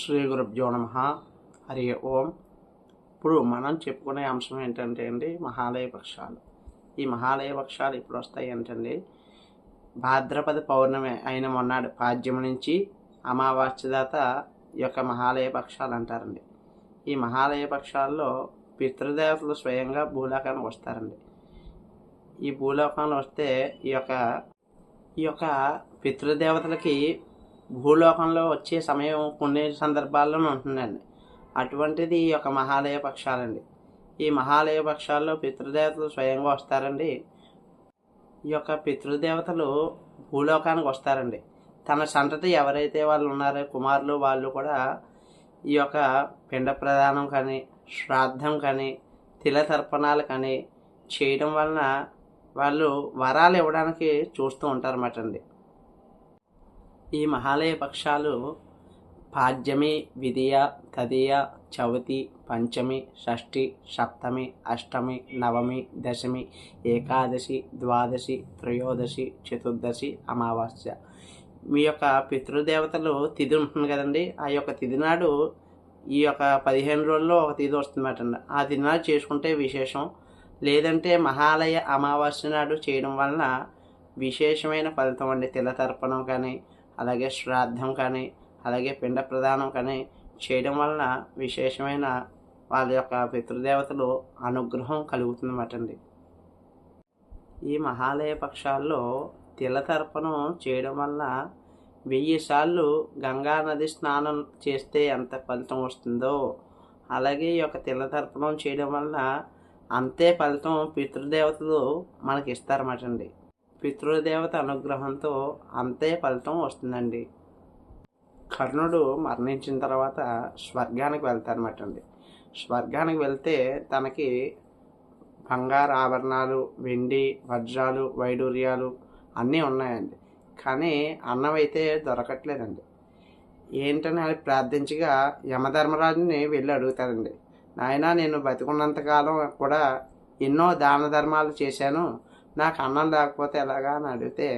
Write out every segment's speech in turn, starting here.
శ్రీ గురుభ్యో నమ. హరి ఓం. ఇప్పుడు మనం చెప్పుకునే అంశం ఏంటంటే అండి మహాలయ పక్షాలు ఈ మహాలయ పక్షాలు ఇప్పుడు వస్తాయి ఏంటండి భాద్రపద పౌర్ణమి అయిన మొన్నాడు పాద్యం నుంచి అమావాస్య దాత ఈ యొక్క మహాలయ పక్షాలు అంటారండి. ఈ మహాలయ పక్షాల్లో పితృదేవతలు స్వయంగా భూలోకానికి వస్తారండి. ఈ భూలోకంలో వస్తే ఈ యొక్క ఈ యొక్క పితృదేవతలకి భూలోకంలో వచ్చే సమయం కొన్ని సందర్భాల్లోనే ఉంటుందండి. అటువంటిది ఈ యొక్క మహాలయ పక్షాలండి. ఈ మహాలయ పక్షాల్లో పితృదేవతలు స్వయంగా వస్తారండి. ఈ యొక్క పితృదేవతలు భూలోకానికి వస్తారండి. తన సంతతి ఎవరైతే వాళ్ళు ఉన్నారో కుమారులు వాళ్ళు కూడా ఈ యొక్క పిండ ప్రదానం కానీ శ్రాద్ధం కానీ తిల తర్పణాలు కానీ చేయడం వలన వాళ్ళు వరాలు ఇవ్వడానికి చూస్తూ ఉంటారన్నమాట అండి. ఈ మహాలయ పక్షాలు పాడ్యమి విదియ తదియ చవితి పంచమి షష్ఠి సప్తమి అష్టమి నవమి దశమి ఏకాదశి ద్వాదశి త్రయోదశి చతుర్దశి అమావాస్య. మీ యొక్క పితృదేవతలు తిథి ఉంటుంది కదండి. ఆ యొక్క తిథి నాడు ఈ యొక్క పదిహేను రోజుల్లో ఒక తిథి వస్తుందన్నమాట అండి ఆ తిథి నాడు చేసుకుంటే విశేషం. లేదంటే మహాలయ అమావాస్య నాడు చేయడం వలన విశేషమైన ఫలితం అండి. తిల తర్పణం కానీ అలాగే శ్రాద్ధం కానీ అలాగే పిండ ప్రదానం కానీ చేయడం వలన విశేషమైన వాళ్ళ యొక్క పితృదేవతలు అనుగ్రహం కలుగుతుందన్నమాట అండి. ఈ మహాలయ పక్షాల్లో తిల తర్పణం చేయడం వల్ల వెయ్యి సార్లు గంగా నది స్నానం చేస్తే ఎంత ఫలితం వస్తుందో అలాగే ఈ యొక్క తిల తర్పణం చేయడం వల్ల అంతే ఫలితం పితృదేవతలు మనకి ఇస్తారన్నమాట అండి. పితృదేవత అనుగ్రహంతో అంతే ఫలితం వస్తుందండి. కర్ణుడు మరణించిన తర్వాత స్వర్గానికి వెళ్తారన్నమాట అండి. స్వర్గానికి వెళ్తే తనకి బంగారు ఆభరణాలు వెండి వజ్రాలు వైడూర్యాలు అన్నీ ఉన్నాయండి. కానీ అన్నం అయితే దొరకట్లేదండి. ఏంటని అది ప్రార్థించగా యమధర్మరాజుని వెళ్ళి అడుగుతారండి. నాయన నేను బతికున్నంతకాలం కూడా ఎన్నో దాన ధర్మాలు చేశాను. నాకు అన్నం లేకపోతే ఎలాగా అని అడిగితే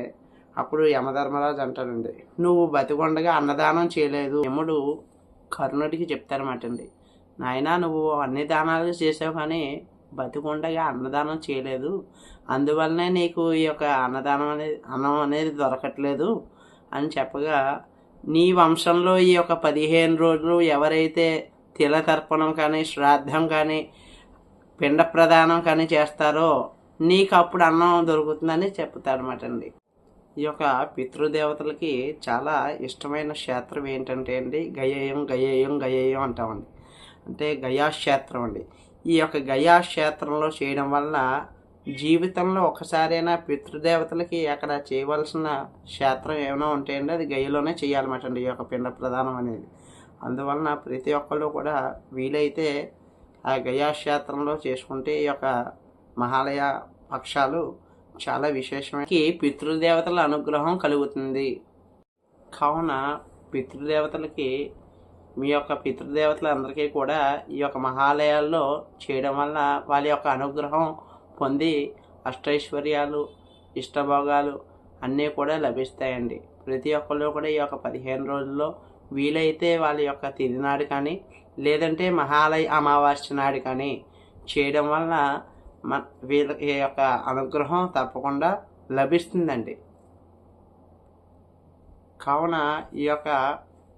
అప్పుడు యమధర్మరాజు అంటాడండి నువ్వు బతికొండగా అన్నదానం చేయలేదు. యముడు కర్ణుడికి చెప్తారన్నమాట అండి నాయన నువ్వు అన్ని దానాలు చేసావు కానీ బతికొండగా అన్నదానం చేయలేదు. అందువల్లనే నీకు ఈ యొక్క అన్నదానం అనేది అన్నం అనేది దొరకట్లేదు. అని చెప్పగా నీ వంశంలో ఈ యొక్క పదిహేను రోజులు ఎవరైతే తిల తర్పణం కానీ శ్రాద్ధం కానీ పిండ ప్రదానం కానీ చేస్తారో నీకు అప్పుడు అన్నం దొరుకుతుందని చెప్తాడనమాట అండి ఈ యొక్క పితృదేవతలకి చాలా ఇష్టమైన క్షేత్రం ఏంటంటే అండి గయేయం గయేయం గయేయం అంటామండి. అంటే గయాక్షేత్రం అండి ఈ యొక్క గయాక్షేత్రంలో చేయడం వల్ల జీవితంలో ఒకసారైనా పితృదేవతలకి అక్కడ చేయవలసిన క్షేత్రం ఏమైనా ఉంటాయండి అది గయ్యలోనే చేయాలన్నమాట అండి ఈ యొక్క పిండ ప్రధానం అనేది. అందువలన ప్రతి ఒక్కళ్ళు కూడా వీలైతే ఆ గయాక్షేత్రంలో చేసుకుంటే ఈ యొక్క మహాలయ పక్షాలు చాలా విశేషమైన పితృదేవతల అనుగ్రహం కలుగుతుంది. కావున పితృదేవతలకి మీ యొక్క పితృదేవతలందరికీ కూడా ఈ యొక్క మహాలయాల్లో చేయడం వల్ల వాళ్ళ యొక్క అనుగ్రహం పొంది అష్టైశ్వర్యాలు ఇష్టభోగాలు అన్నీ కూడా లభిస్తాయండి. ప్రతి ఒక్కళ్ళు కూడా ఈ యొక్క పదిహేను రోజుల్లో వీలైతే వాళ్ళ యొక్క తిథి నాడు కానీ లేదంటే మహాలయ అమావాస్య నాడు కానీ చేయడం వల్ల మన వీళ్ళకి యొక్క అనుగ్రహం తప్పకుండా లభిస్తుందండి. కావున ఈ యొక్క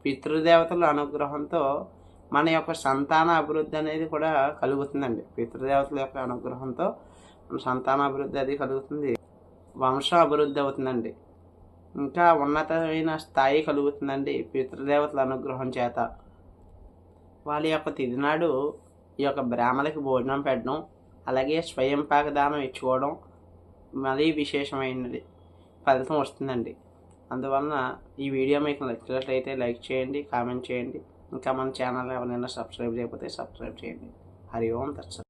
పితృదేవతల అనుగ్రహంతో మన యొక్క సంతాన అభివృద్ధి అనేది కూడా కలుగుతుందండి. పితృదేవతల యొక్క అనుగ్రహంతో మన సంతాన అభివృద్ధి అది కలుగుతుంది. వంశం అభివృద్ధి అవుతుందండి. ఇంకా ఉన్నతమైన స్థాయి కలుగుతుందండి పితృదేవతల అనుగ్రహం చేత. వాళ్ళ యొక్క తిదినాడు ఈ యొక్క బ్రాహ్మణులకి భోజనం పెట్టడం అలాగే స్వయం పాకదానం ఇచ్చుకోవడం మరీ విశేషమైనది. ఫలితం వస్తుందండి. అందువలన ఈ వీడియో మీకు నచ్చినట్లయితే లైక్ చేయండి కామెంట్ చేయండి. ఇంకా మన ఛానల్ ఎవరైనా సబ్స్క్రైబ్ చేయకపోతే సబ్స్క్రైబ్ చేయండి. హరి ఓం దర్శనం